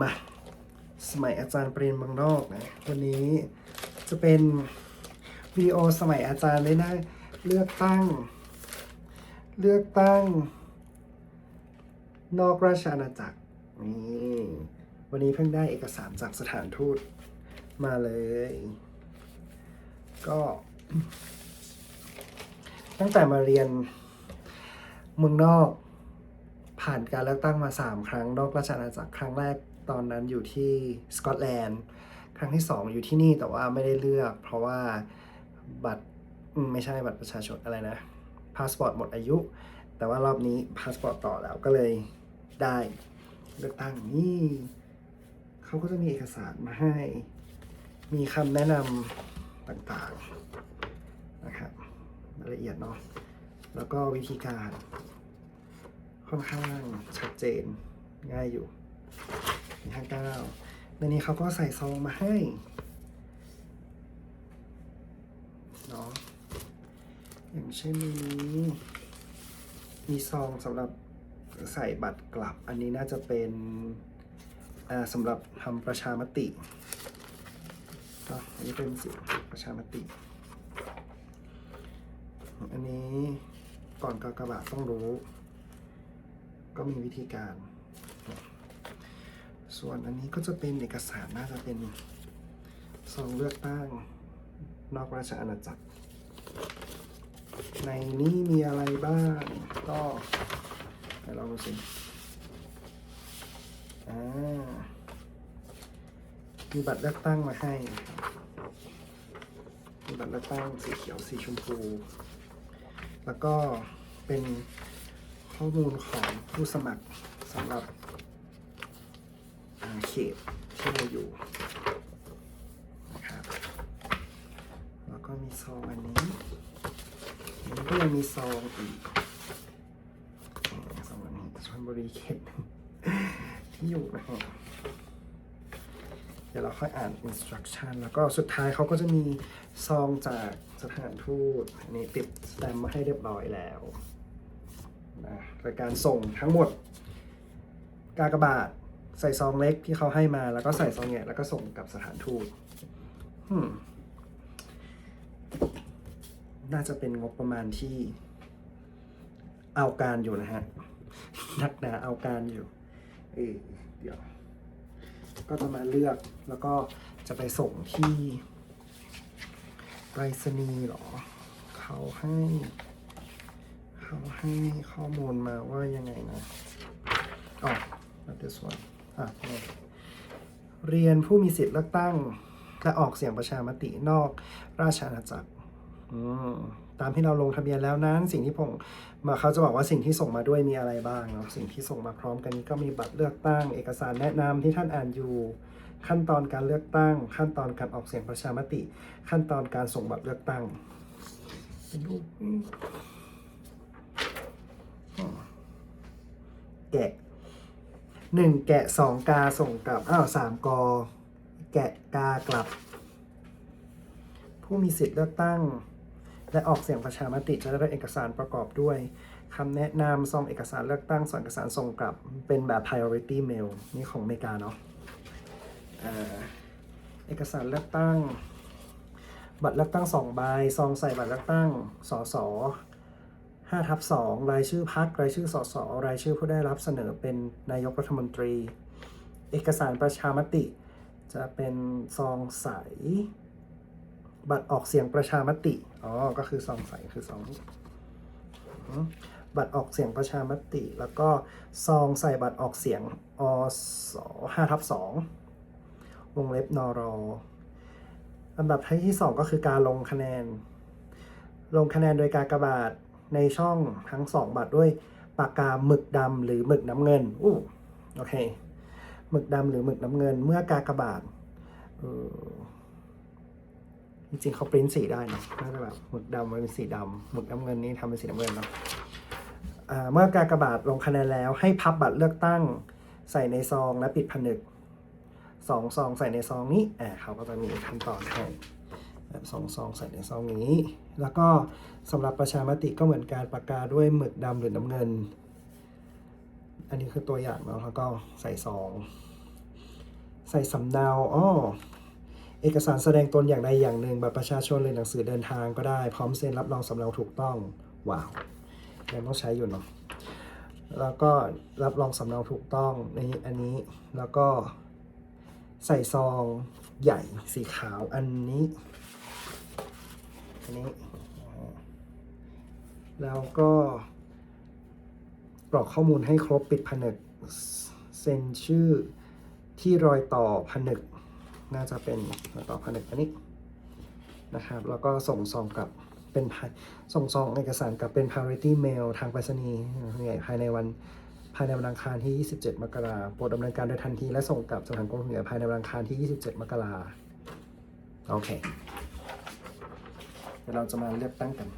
มาสมัยอาจารย์ปริญบางนอกนะวันนี้จะเป็นวิดีโอสมัยอาจารย์ได้นะเลือกตั้ง เลือกตั้ง นอกราชอาณาจักรนี่วันนี้เพิ่งได้เอกสารจากสถานทูตมาเลย ก็ ตั้งแต่มาเรียนเมืองนอก ผ่านการเลือกตั้งมา 3 ครั้งนอกราชอาณาจักรครั้งแรกตอนนั้นอยู่ที่สกอตแลนด์ครั้งที่ 2 อยู่ที่นี่แต่ว่าไม่ได้เลือก เพราะว่าบัตรไม่ใช่บัตรประชาชนอะไรนะพาสปอร์ตหมดอายุ แต่ว่ารอบนี้พาสปอร์ตต่อแล้วก็เลยได้เลือกตั้งนี่เขาก็จะมีเอกสารมาให้ มีคำแนะนำต่างๆนะครับรายละเอียดเนาะแล้วก็วิธีการ ค่อนข้างชัดเจนง่ายอยู่มีห้าเก้าในนี้เขาก็ใส่ซองมาให้เนาะอย่างเช่นนี้มีซองสำหรับใส่บัตรกลับ อันนี้น่าจะเป็นสำหรับทำประชามติอันนี้เป็นสิประชามติ อันนี้ก่อนกากบาทต้องรู้ ก็มีวิธีการ ส่วนอันนี้ก็จะเป็นเอกสารน่าจะเป็นซองเลือกตั้งนอกราชอาณาจักร ในนี้มีอะไรบ้าง ก็ไหนลองดูสิอ่ามีบัตรเลือกตั้งมาให้ มีบัตรเลือกตั้งสีเขียวสีชมพู แล้วก็เป็น ข้อมูลของผู้สมัครสำหรับเขตที่เราอยู่นะครับแล้วก็มีซองอันนี้อันนี้ก็ยังมีซองอีกอ่าซองอันนี้ชลบุรีเขตที่อยู่นะฮะเดี๋ยวเราค่อยอ่าน instruction แล้วก็สุดท้ายเขาก็จะมีซองจากสถานทูตอันนี้ติดสแตมป์มาให้เรียบร้อยแล้ว นะรายการส่งทั้งหมด กากบาทใส่ซองเล็กที่เขาให้มาแล้วก็ใส่ซองใหญ่แล้วก็ส่งกับสถานทูตน่าจะเป็นงบประมาณที่เอาการอยู่นะฮะนักหนาเอาการอยู่เออเดี๋ยว ก็จะมาเลือกแล้วก็จะไปส่งที่ไปรษณีย์หรอ เขาให้ เขาให้ข้อมูลมาว่ายังไงนะอ๋อ this one อะนี่เรียนผู้มีสิทธิ์เลือกตั้ง และออกเสียงประชามตินอกราชอาณาจักรอืมตามที่เราลงทะเบียนแล้วนั้น สิ่งที่ผมมาเขาจะบอกว่าสิ่งที่ส่งมาด้วยมีอะไรบ้างเนาะสิ่งที่ส่งมาพร้อมกันนี้ก็มีบัตรเลือกตั้ง เอกสารแนะนำที่ท่านอ่านอยู่ ขั้นตอนการเลือกตั้ง ขั้นตอนการออกเสียงประชามติ ขั้นตอนการส่งบัตรเลือกตั้งเป็นรูป แกะหนึ่งแกะสองกาส่งกลับ อ้าวสามกอ แกะกากลับ ผู้มีสิทธิ์เลือกตั้ง และออกเสียงประชามติจะได้รับเอกสารประกอบด้วยคำแนะนำซองเอกสารเลือกตั้งซองเอกสารส่งกลับ เป็นแบบ priority mail นี่ของอเมริกาเนาะเอกสารเลือกตั้ง บัตรเลือกตั้งสองใบซองใส่บัตรเลือกตั้งสส ห้าทับสองรายชื่อพักรายชื่อสสรายชื่อผู้ได้รับเสนอเป็นนายกรัฐมนตรี เอกสารประชามติ จะเป็นซองใส บัตรออกเสียงประชามติ อ๋อ ก็คือซองใสคือซองบัตรออกเสียงประชามติ แล้วก็ซองใส่บัตรออกเสียงอสห้าทับสองวงเล็บนรอลำดับที่สองก็คือการลงคะแนน ลงคะแนนโดยการกระบาด ในช่องทั้งสองบัตรด้วยปากกาหมึกดำหรือหมึกน้ำเงินอู้โอเคหมึกดำหรือหมึกน้ำเงิน เมื่อกากบาทเออจริงๆเขาปริ้นสีได้นะน่าจะแบบหมึกดำมันเป็นสีดำหมึกน้ำเงินนี่ทำเป็นสีน้ำเงินเนาะเมื่อกากบาทลงคะแนนแล้วให้พับบัตรเลือกตั้งใส่ในซองและปิดผนึกสองซองใส่ในซองนี้อ่าเขาก็จะมีขั้นตอนให้แบบ สองซองใส่ในซองนี้ แล้วก็สำหรับประชามติก็เหมือนการประกาศด้วยหมึกดำหรือน้ำเงิน อันนี้คือตัวอย่างเนาะแล้วก็ใส่ซองใส่สำเนาอ้อเอกสารแสดงตนอย่างใดอย่างหนึ่งบัตรประชาชนหรือหนังสือเดินทางก็ได้ พร้อมเซ็นรับรองสำเนาถูกต้อง ว้าวยังต้องใช้อยู่เนาะแล้วก็รับรองสำเนาถูกต้องในอันนี้แล้วก็ใส่ซองใหญ่สีขาวอันนี้ อันนี้ แล้วก็กรอกข้อมูลให้ครบปิดผนึกเซ็นชื่อที่รอยต่อผนึก น่าจะเป็นรอยต่อผนึกอันนี้นะครับ แล้วก็ส่งซองกลับเป็นส่งซองเอกสารกลับเป็น priority mail ทางไปรษณีย์ภายในวันภายในวันอังคารที่ 27 มกราโปรดดำเนินการโดยทันที และส่งกลับสถานกงสุลภายในวันอังคารที่ 27 มกราโอเค เดี๋ยวเราจะมาเลือกตั้งกัน